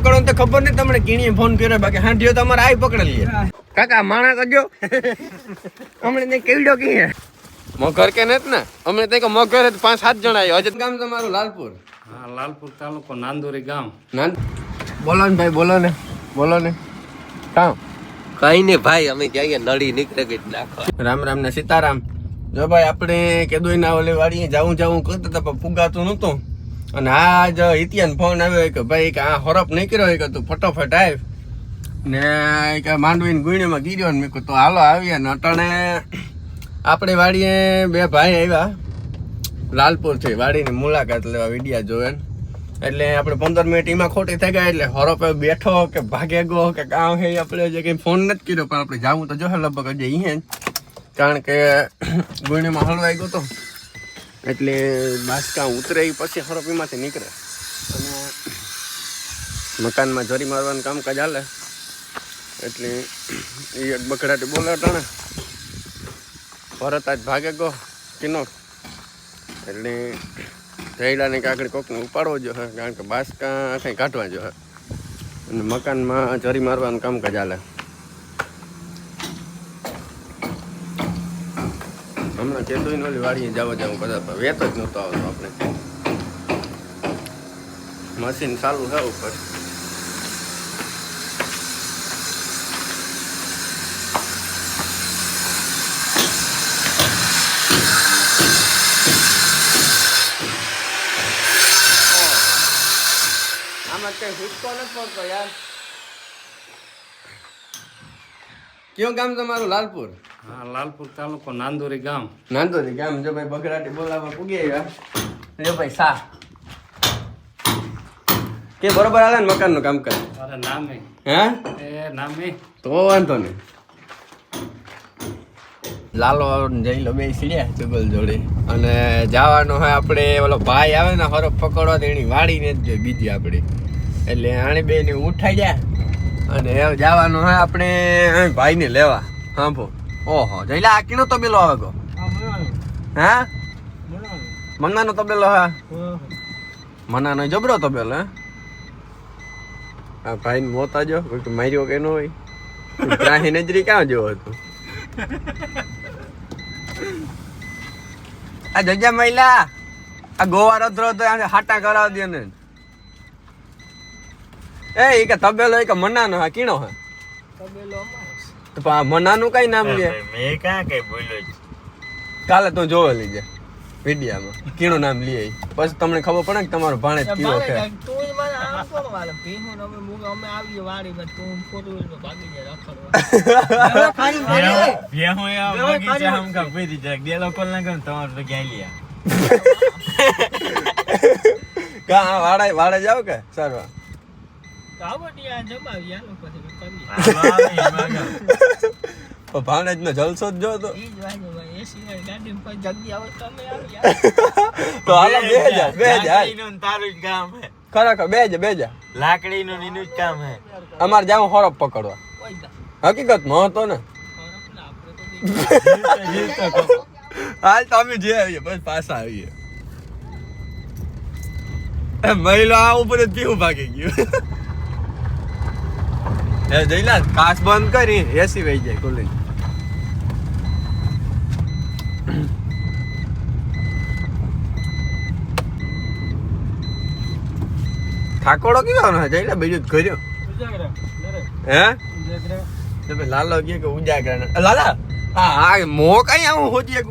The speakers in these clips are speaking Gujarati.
પકડવાનું તો ખબર નહીં તમને કીણીએ ફોન કર્યો બાકી હાંડીઓ તમારે આ પકડી લઈએ કાકા માણા કરજો હમણે તે કેવડો કીએ. મગર કે નથી ને? અમે તે મગર જ પાંચ સાત જણા આવ્યો અજત ગામ તમારું લાલપુર? હા લાલપુર તાલુકો નાંદોરી ગામ. નાંદ બોલો ને ભાઈ બોલો ને બોલો ને. કામ કઈ ને ભાઈ અમે ક્યાં નળી નીકળે ગઈ નાખો રામ રામ ને સીતારામ. જો ભાઈ આપણે કેદોઈ ના ઓલે વાડીએ જાવું જાવું કરતા હતા પણ ફુગાતું નહોતું. અને આજ ઇતિયાન ફોન આવ્યો કે ભાઈ કે આ હરફ નીકળ્યો કે તું ફટોફટ આવ ને કે માંડવીને ગુણીમાં ગીર્યો ને મેં કીધું, તો હાલો આવીએ. ને અટાણે આપણે વાડીએ બે ભાઈ આવ્યા. લાલપુરથી વાડીની મુલાકાત લેવા વિડિયા જોવે એટલે આપણે પંદર મિનિટ એમાં ખોટી થઈ ગયા, એટલે હરફ બેઠો કે ભાગે ગયો કે કામ હે, આપણે જે કંઈ ફોન નથી કર્યો, પણ આપણે જવું તો જો લગભગ હજી અહીંયા કારણ કે ગુણીમાં હલવાઈ ગયો તો એટલે બાસકા ઉતરે પછી હરોપીમાંથી નીકળે. અને મકાનમાં જરી મારવાનું કામકાજ હાલે. એટલે એ એક બકડાટી બોલે ટાણે. ભરત આજ ભાગે ગો કિનો એટલે જયડાની કાકડી કોકને ઉપાડવો જો કારણ કે બાસકા કંઈ કાઢવા જો અને મકાનમાં જરી મારવાનું કામકાજ હાલે. હમણાં ય ઓલી વાડીએ જવા જવું બધા પણ વેત જ નહોતો આવતો આપણે. મશીન ચાલુ છે ઉપર. આમાં કઈ હુસકો નથી પડતો યાર. કયો ગામ તમારું? લાલપુર? હા લાલપુર તાલુકો નાંદોરી ગામ. નાંદોરી ગામ જો ભાઈ બગડાટી બોલાવવા પૂગી આવ્યા જો ભાઈ સા. કે બરોબર આલે ને મકાનનું કામ કરે. અરે નામે. હે? એ નામે. તો વાંધો નહીં. લાલો જઈ લો બે સીડ્યા જુગલ જોડે. અને જવાનો હોય આપણે ઓલો ભાઈ આવે ને હરો પકડવા તો એની વાળી ને જ જોઈ બીજી આપણી. એટલે આણે બે ને ઉઠાઈ જાય. અને એ જવાનું હોય આપણે ભાઈ ને લેવા. હા ભો ઓહો એટલે આ કીનો તબેલો આવે ગો હા મન્નાનો તબેલો હા. મન્નાનો જબરો તબેલો હે? આ ભાઈ મોતા જો કોઈ માર્યો કે ન હોય. ત્રાહી નજરી ક્યાં જેવો હતો? આ જગ્યા મહિલા આ ગોવા રધરો તો હાટા કરાવી દે ને. એ કે તબેલો એ કે મનાનો હા કીણો હા. તો આ મનાનું કઈ નામ લે. મેં ક્યાં કઈ બોલ્યો છે? કાલે તું જોવે લીજે વિડિયામાં. કીણું નામ લે પછી તમને ખબર પડે કે તમારો ભાણેજ કીવો છે. કા આ વાડા વાડા જાવ કે? સરવા તો ભાણેજ નો જલસો જ જો તો. તો હાલો બે હજાર બે હજાર તારું કામ હે. ખરેખર બે હજાર બે હજાર લાકડી નું નીનું જ કામ હે. અમારે જાવ હોરપ પકડવા. હકીકતમાં હતો ને હાલ તો અમે જે આવીએ બસ પાછા આવીએ. એ મહિલા આ ઉપર જ પીવું ભાગી ગયું. એ જઈલા કાચ બંધ કરી એસી વહી જાય ખુલ્લી. ઠાકોડો કેવાનો જઈલા બીજું કર્યો. હે? તમે લાલો કે કે ઉજાગરા લાલા હા હા મો કઈ આવું હોતી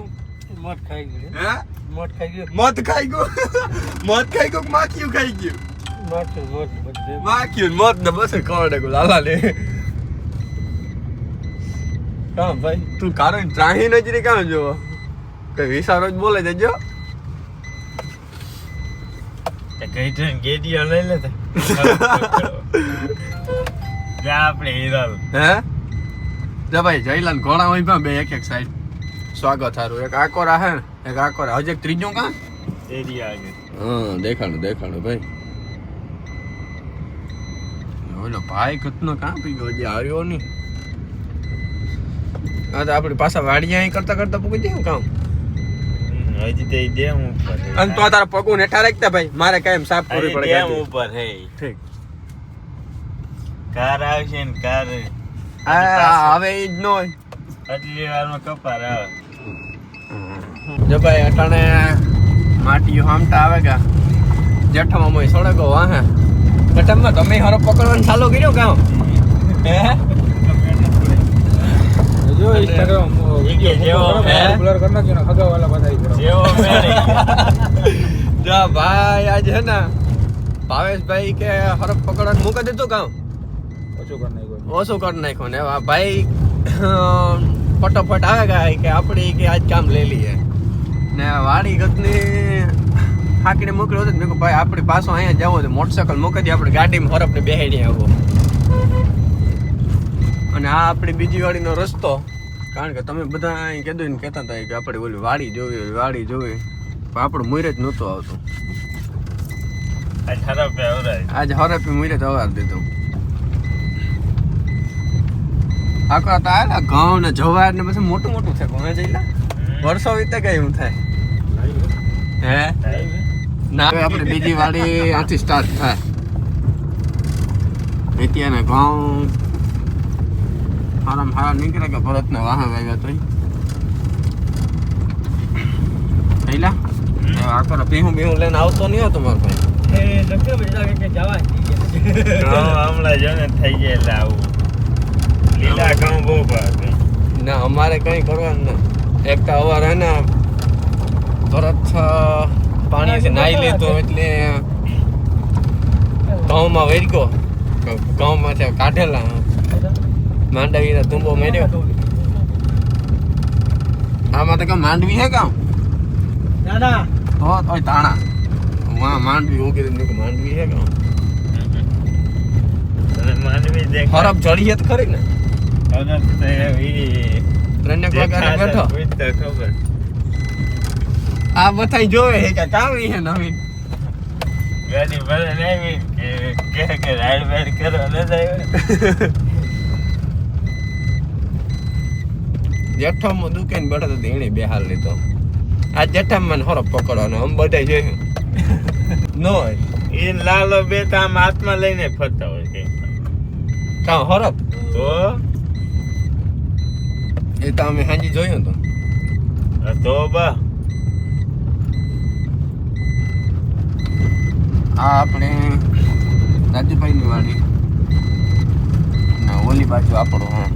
મત ખાઈ ગયું. હે? મત ખાઈ ગયું. મત ખાઈ ગયું. મત ખાઈ ગયું માખીયું ખાઈ ગયું? ને મત ને બસ ખવડે ગયું લાલા લે. કામ ભાઈ? તું કારો ત્રાહી નજરી કામ જોવો? કઈ વિસારો જ બોલે જજો કઈ ટ્રેન ગેડીઓ લઈ લેતા જા આપણે હિરલ. હે? જા ભાઈ જયલાલ ઘોડા હોય પણ બે એક એક સાઈડ સ્વાગત હારું. એક આકોરા હે એક આકોરા. હજી એક ત્રીજું કા? એરિયા આગળ. હા દેખાણું દેખાણું ભાઈ. ઓલો ભાઈ કતનો કાં પી ગયો? હજી આવ્યો નહીં. આ તો આપણી પાછા વાડિયા અહીં કરતા કરતા પૂકી જાય કામ. હજી તે દે હું ઉપર હે. અને તો તારા પગો નેઠા રાખતા ભાઈ મારે કાયમ સાફ કરવી પડે ડેમ ગાડી. ઉપર હે ઠીક. કાર આવશે ને કાર આ હવે ઈ જ નો આટલી વારમાં કપાર આવે. જો ભાઈ અટાણે માટીઓ હામટા આવે ગા. જેઠામાં મોય સડકો વાહે. જેઠામાં તમે હારો પકડવાનું ચાલુ કર્યો કામ હે? જો ઇન્સ્ટાગ્રામ વિડિયો જેવો બ્લર કરી નાખ્યો ને ખગાવાલા બધા ઈ જેવો જા ભાઈ આજે હે ને ભાવેશભાઈ કે હરફ પકડવાનું મૂકી દીધું કામ ઓછું કરી નાખ્યું. ઓછું કરી નાખ્યું ને આ ભાઈ ફટોફટ આવે ગયા કે આપણી કે આજ કામ લઈ લઈએ. ને વાડી ગતની હાકીને મોકલ્યો હતો મેં કહ્યું ભાઈ આપણે પાછો અહીંયા જવો તો મોટરસાયકલ મૂકી દઈએ આપણે ગાડીમાં હરફને બેહાડી આવો. અને આ આપણી બીજી વાડીનો રસ્તો કારણ કે તમે બધા અહીં કીધું ને કહેતા હતા કે આપણે ઓલી વાડી જોવી ઓલી વાડી જોવી પણ આપણું મુહૂર્ત નહોતું આવતું. આજે હરફી મુહૂર્ત અવાર દીધું. આખા તો આલા ઘઉં ને જવાર ને પછી મોટું મોટું થાય ઘઉં જઈલા. વર્ષો વીતે કઈ એવું થાય. હે? ના હવે આપણે બીજી વાડી આથી સ્ટાર્ટ થાય. અત્યારે ઘઉં. હારામ હારા નીકળે કે ભરત ને વાહ વાગ્યા તોય. થઈલા આખો પીહું ભીહું લઈને આવતો નહીં હતો મારો ભાઈ? ઘઉં હમણાં જો ને થઈ ગયા એટલે આવું. લીલા ઘઉં બહુ ભાવે ના અમારે કઈ કરવાનું ને એક તો અવાર હે ને ભરત પાણીથી નાહી લીધું એટલે ઘઉંમાં વહી ગયો ઘઉંમાંથી કાઢેલા. માંડવીના તુંબો મેર્યો આમાં તો કે માંડવી હે કામ? તો તોય તાણા. વાહ માંડવી ઉગી રહી કે માંડવી હે કામ? માંડવી દેખ ખરાબ જડી તો ખરી ને. તો ત્રણેક વાગ્યાનો બેઠો. તો ખબર. આ બધાય જોવે હે કે કામ હે નવીન. ગાડી ભલે લેવી કે કે કે રાઈડ બાઈડ કરવા ન જાય. જેઠામાં દુકાન બેઠા તો દેણી બે હાલ લીધો. આ જેઠામાં મને હરફ પકડવાનો આમ બધા જોયું. નો એ લાલો બે તો આમ હાથમાં લઈને ફરતા હોય કે કાં હરફ તો? એ તો અમે હાજી જોયું તો તો બા. આ આપણે રાજુભાઈની વાડી. ઓલી બાજુ આપણો હા.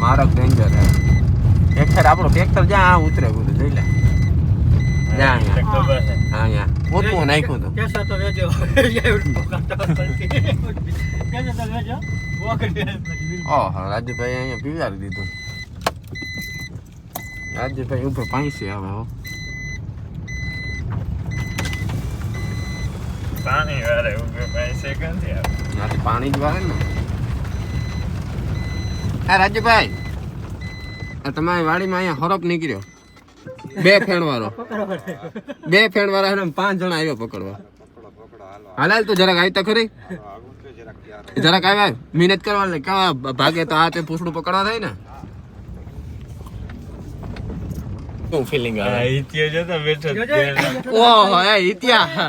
મારક ડેન્જર હે ટ્રેક્ટર આપણો ટ્રેક્ટર જ્યાં આ ઉતરે બધું જોઈ લે. જ્યાં હા અહીંયા. પોતું નાખ્યું હતું ઓહો રાજુભાઈ અહીંયા પીવાડી દીધું. રાજુભાઈ ઉપર પાણી છે હવે હો. પાણી વાળે ઉભે ભાઈ આવે પાણી જ વાળે ને. હા રાજુભાઈ તમારી વાડીમાં અહીંયા હરફ નીકળ્યો. બે ફેણ વાળો બે ફેણ વાળા એને પાંચ જણા આવ્યો પકડવા. હાલાલ તો જરાક આવી તો ખરી. જરાક આવ્યા. મહેનત કેવા ભાગે તો આ તે પૂછડું પકડવા થાય ને? શું ફિલિંગ આ ઇતિયો જો તો બેઠો. ઓહો એ ઇતિયા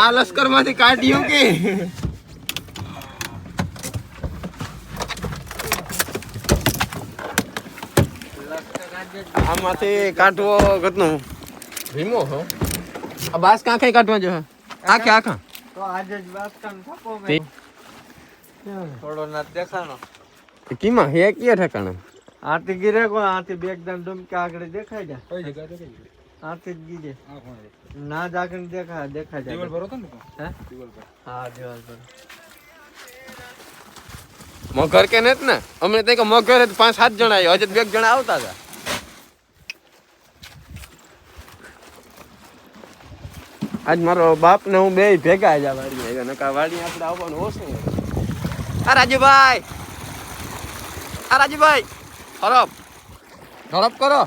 આ લશ્કરમાંથી કાઢ્યું કે? આમાંથી કાઢવો ગતનો. રીમો હો. આ બાસ કાં કઈ કાઢવા જો આખે આખા. તો આજે જ બાસ કામ થપો મે. થોડો ના દેખાણો. કીમાં હે કે ઠેકાણે? આથી ગીરે કો આથી બે એકદમ ડુમકી આગળ દેખાય જાય આથી જ ગીરે ના જ આગળ દેખાય દેખાય જાય હે? હા દિવાલ પર. મગર કે નેત ને? અમને તો મગર જ પાંચ સાત જણા આવ્યો હજી બે જણા આવતા હતા. આજ મારો બાપ ને હું બે ભેગા જ વાડી આવ્યા નકા વાડી આપણે આવવાનું ઓછું. આ રાજુભાઈ! આ રાજુભાઈ! હરપ હરપ કરો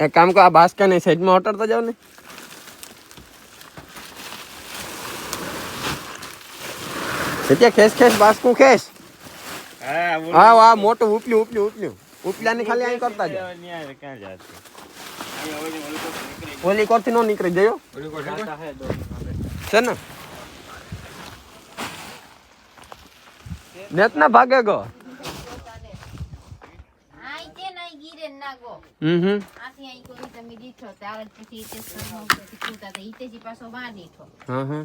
એક કામ કરો આ બાસ્કાની સાઈડમાં ઓટરતા જાવ ને ત્યાં ખેસ ખેસ બાસ્કું ખેસ હા બોલો. હા મોટું ઉપલ્યું ઉપલ્યું ઉપલ્યું ઉપલાની ખાલી અહીં કરતા જ ક્યાં જાતું અહીંયા ઓલી કોરથી નો નીકળી જયો જાતા હે દો છે ને? નેત ના ભાગે ગો હમ હમ. કોઈ હા હા.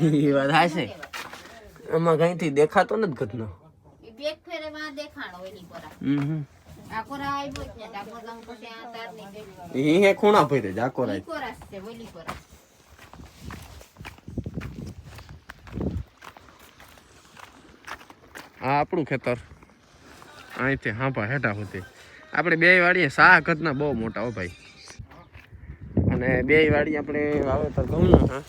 એમાં કઈથી દેખાતો નથી ઘટનો. એ ખૂણા ભરે જાકો રાત કોરાસ છે ઓલી કોરાસ આ આપણું ખેતર. અહીંથી હાંભા હેઠા સુધી. આપણે બે વાડીએ સા ઘટના બહુ મોટા હો ભાઈ. અને બે વાડી આપણે વાવેતર ઘઉંનું હા.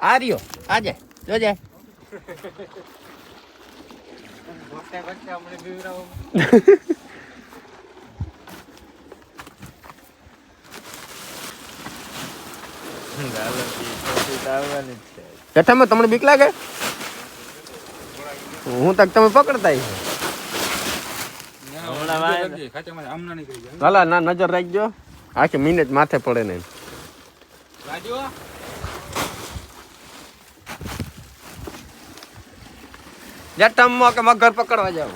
આ રહ્યો આજે જોજે વચ્ચે વચ્ચે અમને બીવરાવો ગાલો પછી તો આવવાની જ છે જઠામાં તમને બીક લાગે? હું તક તમે પકડતા. હાલા ના નજર રાખજો. આખી મિનિટ માથે પડે ને જટમમાં કે મગર પકડવા જાવ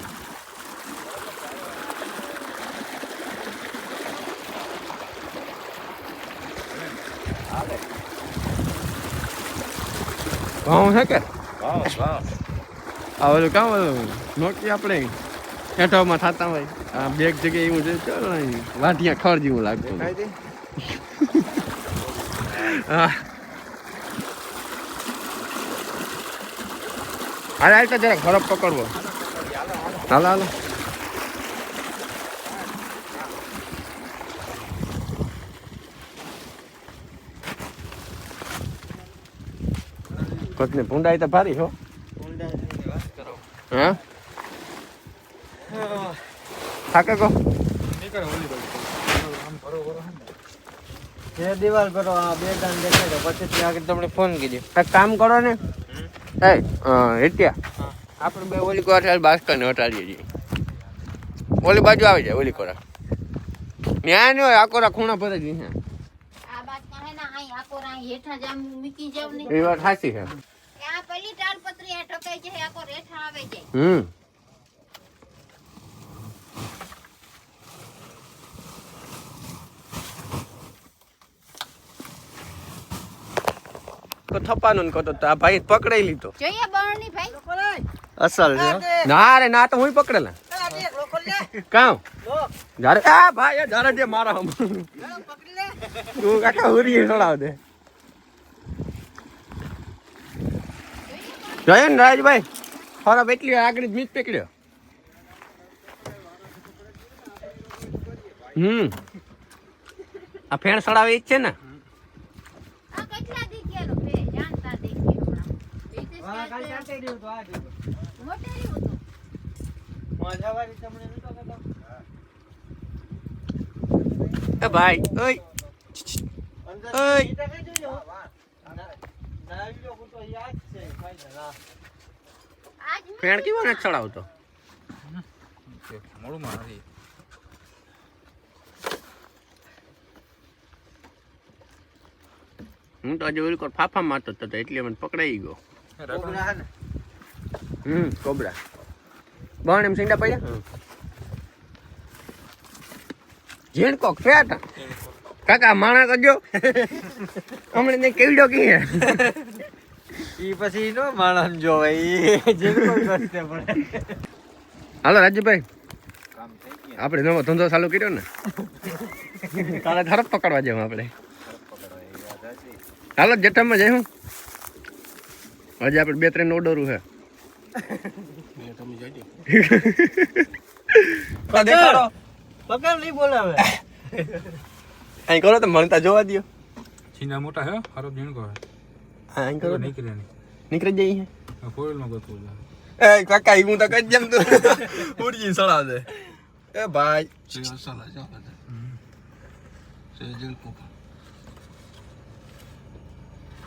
ભાવ છે કે? આ ઓલું કામ ઓલું નોકી આપણે હેઠામાં થતા હોય. આ બેગ જગ્યાએ એવું છે ચાલો વાટિયા ખડ જેવું લાગતું હા. હાલ હાલ તો જરાક ખરાબ પકડવો. હાલો હાલો. કોતને ભૂંડાઈ તો ભારી હો. હા? થાકે કો? જે દિવાલ કરો આ બે દાન દેખાય તો પછી ત્યાં આગળ તમને ફોન કીધો કામ કરો ને. હેટ્યા આપણે બે ઓલી કોરા બાસ્કર હટાડીએ છીએ. ઓલી બાજુ આવી જાય ઓલી કોરા. ન્યાય નહીં હોય આ કોરા ખૂણા ભરે જ છે આ બાત કહે ના આઈ આકોર આઈ હેઠા જામ મૂકી જાવ ને. એ વાત સાચી છે. હમ. તો થપાનું ને કહો તો આ ભાઈ પકડાઈ લીધો. જોઈએ બરણી ભાઈ. અસલ છે ના રે ના તો હું પકડેલા. કામ જારે આ ભાઈ જારે જે મારા હમ. તું કાકા હુરી ચડાવ દે. જોઈએ ને રાજભાઈ ખરાબ એટલી આગળ જ મીત પકડ્યો. હમ. આ ફેણ સડાવે છે ને આ કેટલા દી ગયેલો બે જાણતા દેખી હમણાં ઈતે હા કાલ તમને નતો કેવો ને ચડાવતો? હું તો આજે ઓલી કોર ફાફા મારતો હતો એટલે મને પકડાઈ ગયો. કોબરા હે ને? હમ કોબરા. બણ એમ સિંડા પડ્યા? જીણ કોક ફેટ. કાકા માણા કરજો. હમણે ને કેવડો કી ઈ પછી નો માણસ જોવે ઈ જીવ કોઈ કરતે પડે હાલો રાજુભાઈ. આપણે નવો ધંધો ચાલુ કર્યો ને કાલે ધરપ પકડવા જાવ આપણે. હાલો જઠામાં જાય હું. હજી આપણે બે ત્રણ ઓર્ડર છે. અહીં કરો તો મને જોવા દો છીના મોટા હે હારો જીણકો હે. અહીં કરો. નીકળે નીકળી જઈએ. હે ગોતવું છે. એ કાકા હું તો કઈ જેમ તું ઉડી સળાવ દે. એ ભાઈ.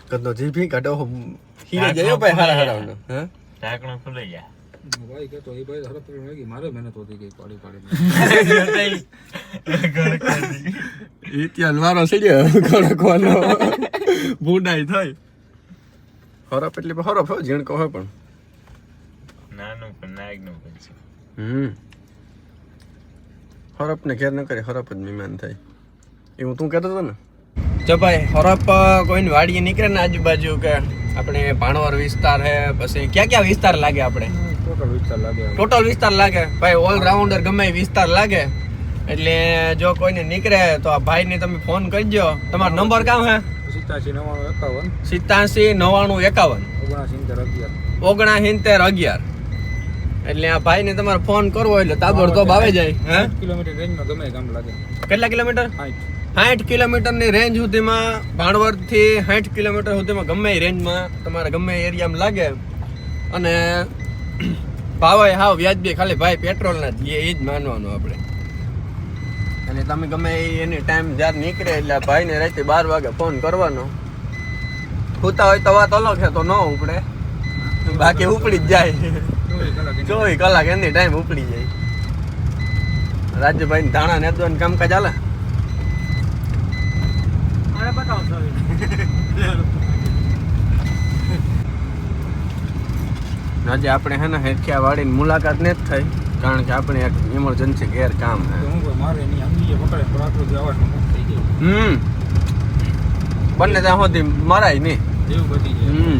કદનો જીભી કાઢો. ખીરે જયો ભાઈ હારા હારા હા? ઢાંકણું ખુલી જાય ભાઈ કહેતો એ ભાઈ હરફ પકડી લાગી મારે મહેનત હોતી ગઈ પાડી પાડી. ઇતિહાસ વારો સડ્યો કડકવાનો બુડાઈ થઈ. હરફ એટલે હરફ હોય ઝીણકો હોય પણ. નાનું પણ નાગનું પણ છે. હમ. હરફ ને ઘેર ન કરે હરફ જ મહેમાન થાય. એવું તું કહેતો હતો ને? જો ભાઈ હરફ કોઈની વાડીએ નીકળે ને આજુબાજુ કે આપણે ભાણવર વિસ્તાર હે પછી ક્યાં ક્યાં વિસ્તાર લાગે આપણે? ટોટલ વિસ્તાર લાગે ટોટલ વિસ્તાર લાગે? ભાઈ ઓલ રાઉન્ડર ગમે વિસ્તાર લાગે. એટલે જો કોઈને નીકળે તો આ ભાઈને તમે ફોન કરજો. તમારો નંબર કામ હે? સિત્યાસી નવ્વાણું એકાવન. સિત્તાસી નવ્વાણું એકાવન. ઓગણસિત્તેર અગિયાર. એટલે આ ભાઈને તમારે ફોન કરવો એટલે તાબડતોબ આવે જાય હે? કિલોમીટર રેન્જમાં ગમે કામ લાગે. કેટલા કિલોમીટર? સાઠ કિલોમીટરની રેન્જ સુધીમાં ભાણવડથી સાઠ કિલોમીટર સુધીમાં ગમે રેન્જમાં તમારે ગમે એરિયામાં લાગે. અને ભાવે હાવ વ્યાજબી, ખાલી ભાઈ પેટ્રોલના જ. એ જ માનવાનું આપણે. અને તમે ગમે એની ટાઈમ જ્યારે નીકળે એટલે ભાઈને રાતે બાર વાગે ફોન કરવાનો. ખૂતા હોય તો વાત અલગ છે, તો ન ઉપડે. બાકી ઉપડી જ જાય. ચોવીસ કલાક એની ટાઈમ ઉપડી જાય. રાજ્યભાઈ ધાણા નેતવાનું કામકાજ ચાલે અરે બતાવો sorry. આજે આપણે હે ને હેઠિયા વાળીની મુલાકાત ને જ થઈ કારણ કે આપણે એક ઇમરજન્સી ઘેર કામ તો છે મારે એની અંગીએ પકડે પ્રાકૃતિક અવાજમાં મુક્ત થઈ ગઈ હમ. બંને ત્યાં સુધી મરાય નહીં. એવું બધી હમ.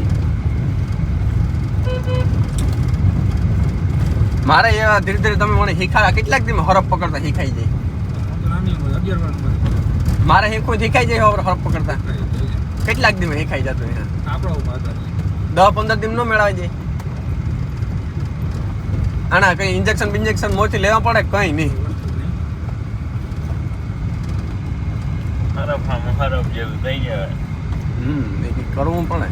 મારે એવા ધીરે ધીરે તમે મને શીખાડા કેટલાક દી હરફ પકડતા શીખાઈ જાય. હું તો કોઈ દેખાઈ મારે જાય હવે હરફ પકડતા. કેટલાક દી શીખાઈ જતો અહીંયા આપણા દસ પંદર દિન નો મેળવાય જાય આના કઈ ઇન્જેક્શન બિન્જેક્શન મોથી લેવા પડે? કઈ નહીં. કરવું પડે.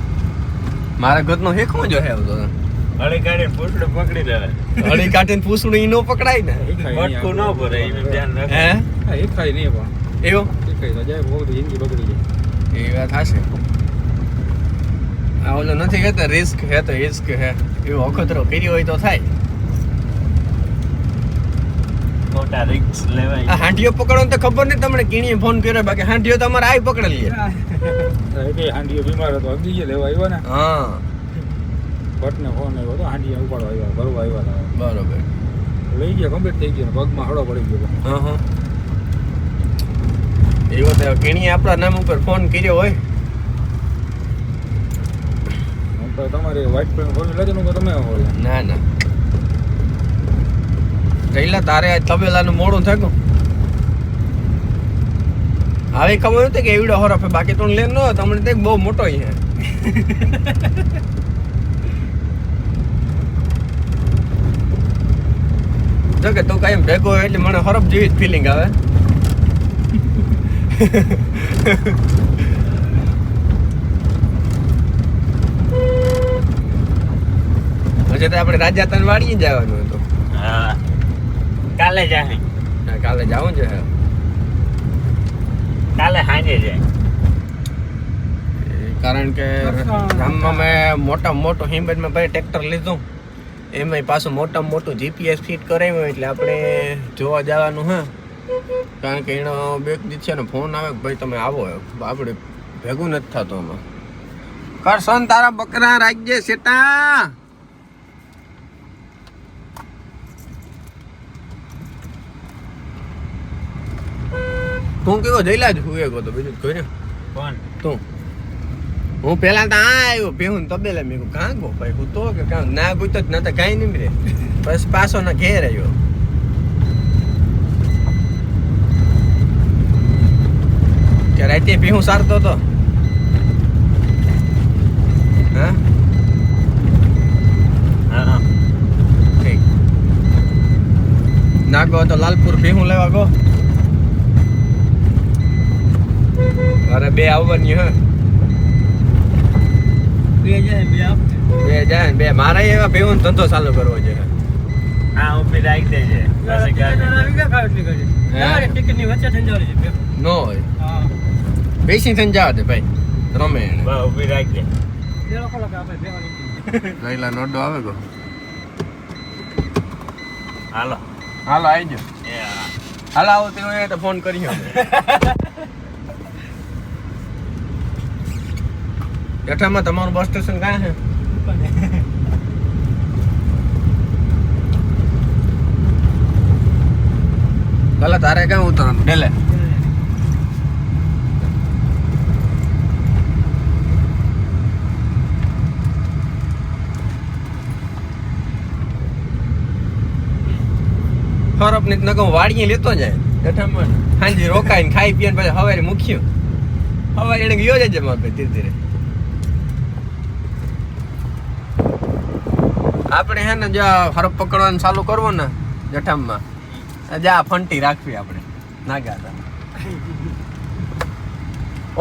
મારા ઘરનો શીખવું જો હે તો હળી કાઢીને પૂછડું પકડી લેવાય હળી કાઢીને પૂછડું ઈ નો પકડાય ને. પટકું ન ભરે એ ધ્યાન હે? એ ખાઈ નહીં પણ. એવું? ખાઈ તો જાય બહુ જિંદગી બગડી જાય એ વાત હશે આ ઓલો નથી કહેતા રિસ્ક હે તો રિસ્ક હે. એવો અખતરો કર્યો હોય તો થાય. ખોટા રિસ્ક લેવાય. હાંડીઓ પકડવાનું તો ખબર નહીં તમને કીણીએ ફોન કર્યો બાકી હાંડીઓ તો અમારે આઈ પકડી લઈએ હાંડીઓ બીમાર હતો સમજી ગયા લેવા આવ્યા ને. હા. ભટ્ટને ફોન આવ્યો હતો હાંડીઓ ઉપાડવા આવ્યા ભરવા આવ્યા બરોબર. લઈ ગયા કમ્પ્લીટ થઈ ગયો પગમાં હળો પડી ગયો. હા હા. એવો તો કેણી આપણા નામ ઉપર ફોન કર્યો હોય. તમારે વ્હાઈટ પેન્ટ ફોર વ્હીલર તમે ના ના. ગઈલા તારે આજ તબેલાનું મોડું થયું હવે ખબર હતી કે એવડો હરફ હે બાકી તો લેન નો તમને તે બહુ મોટો હે જો કે તું કાંઈ ભેગો એટલે મને હરફ જેવી જ ફિલિંગ આવે. હજી તો આપણે રાજ્યાતન વાળી જવાનું હતું. હા. કાલે જાય હા, કાલે જવું છે કાલે સાંજે જાય કારણ કે ગામમાં મેં મોટા મોટો હિંબેડમાં ભાઈ ટ્રેક્ટર લીધું. એમાં પાછું મોટામાં મોટું જીપીએસ ફિટ કરાવ્યું એટલે આપણે જોવા જવાનું હા. કારણ કે એનો બે દિવસ છે ને ફોન આવે કે ભાઈ તમે આવો. આપણે ભેગું નથી થતું આમાં. કરશન તારા બકરા રાખજે સેટા. તું કેવો જઈલા જ હું એક તો બીજું કોઈ કોણ? તું. હું પેલા તો આ આવ્યો ભેહું તબેલા. મેં કાં ગો ભાઈ? હું તો કે કાં? ના ગુતો જ નતા કાંઈ નહીં રે બસ પાછો ના ઘેર આવ્યો. કે રાતે પીહું સારતો હતો હા હા ઠીક નાગો તો લાલપુર ભીહું લેવા ગો અરે બે આવવાની હા બે જાય બે. બે જાય ને બે મારા એવા ભેહું ધંધો ચાલુ કરવો છે હા રાખી દેજે ટિકિટ. હે? ના, છે નો હોય. બેસી થઈને જવા દે ભાઈ. રમે એને. ઊભી રાખજે. ગયેલા નોડો આવે ગો. હાલો. હાલો આવી જો એ હા. હાલો આવો તે હોય તો ફોન કર્યો અમે તમારું બસ સ્ટેશન ક્યાં છે? ભલે તારે ક્યાં ઉતરવાનું? ડેલે. ખરબ ને નકો વાડીએ લેતો જાય. જઠામાં હાંજી રોકાઈને ખાઈ પીને પછી હવારે મૂક્યું. હવારે એને ગયો જાય ભાઈ ધીરે ધીરે. આપણે હે ને જો આ હરપ પકડવાનું ચાલુ કરવો ને જઠામમાં જા ફંટી રાખવી આપણે નાગાતા.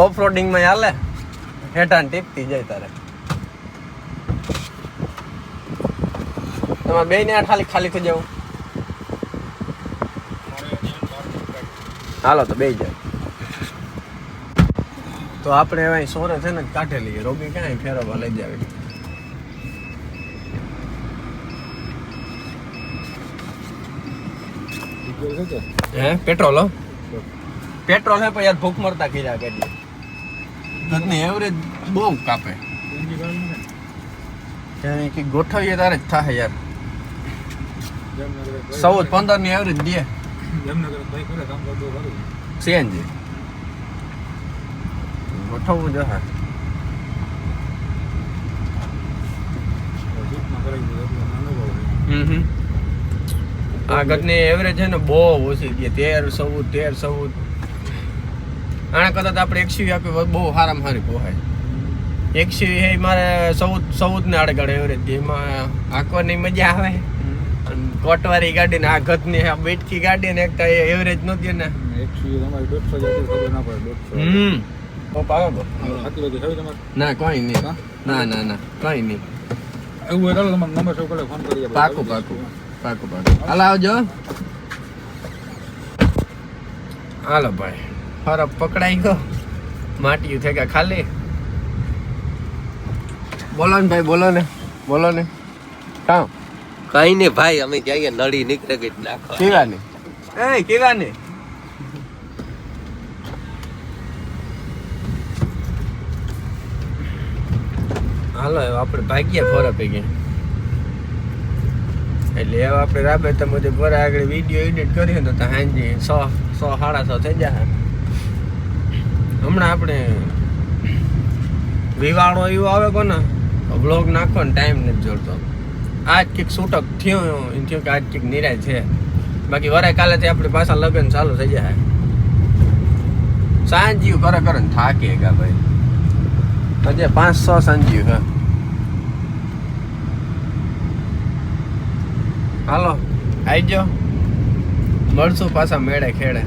ઓફ રોડિંગમાં હાલે. હેઠાને ટીપતી જાય તારે. તમારે બે ને ખાલી ખાલી થઈ જાવ. હાલો તો બે જાય તો આપણે એવા સોરે છે ને કાઢે લઈએ. રોગી ક્યાંય ફેરવવા લઈ જાવી હે? પેટ્રોલ હો? પેટ્રોલ હે પણ યાર ભૂખ મરતા કીધા કરીએ ઘરની એવરેજ બહુ કાપે. ગોઠવીએ તારે જ થાય યાર. ચૌદ પંદરની એવરેજ દે. સીએનજી ગોઠવવું જો હા. હમ હમ. આ ઘટની એવરેજ છે ને બહુ ઓછી કે તેર ચૌદ તેર ચૌદ. આના કદાચ આપણે એકસીવી આપી બહુ સારામાં સારી પોહાય. એકસી એ મારે ચૌદ ચૌદ ને આડે એવરેજ એમાં આંકવાની મજા આવે. કોટવારી ગાડી ને આ ઘરની આ બેટકી ગાડી ને એકતા એ એવરેજ નહોતી ને. હમ. ના કોઈ નહીં. ના ના ના કઈ નહીં. પાકું પાકું. પાકું પાકું. હાલ આવજો. હાલો ભાઈ ફરક પકડાઈ ગયો. માટીયું થઈ ગયા ખાલી. બોલો ને ભાઈ બોલો ને બોલો ને. કાં કઈ ને ભાઈ અમે જઈએ નળી નીકળે ગઈ નાખો કેવાની એ કેવાની હાલો આપણે ભાગ્યા ફોરા પૈકી એટલે હવે આપણે રાબેતા મુજબ ફોરા આગળ વીડિયો એડિટ કરીએ ને તો હાંજી સો સો સાડા સો થઈ જાય. હમણાં આપણે વિવાળો એવો આવે કોને? બ્લોગ નાખો ને ટાઈમ નથી જોડતો. આજ કંઈક છૂટક થયું એમ થયું કે આજ કંઈક નિરાય છે. બાકી વરે કાલેથી આપણે પાછા લગ્ન ચાલુ થઈ જાય. સાંજ્યું કરે કરે ને થાકે ગા ભાઈ? હજે પાંચસો સાંજ્યું હા હાલો આવી જાઓ મળશું પાછા મેળે ખેડે.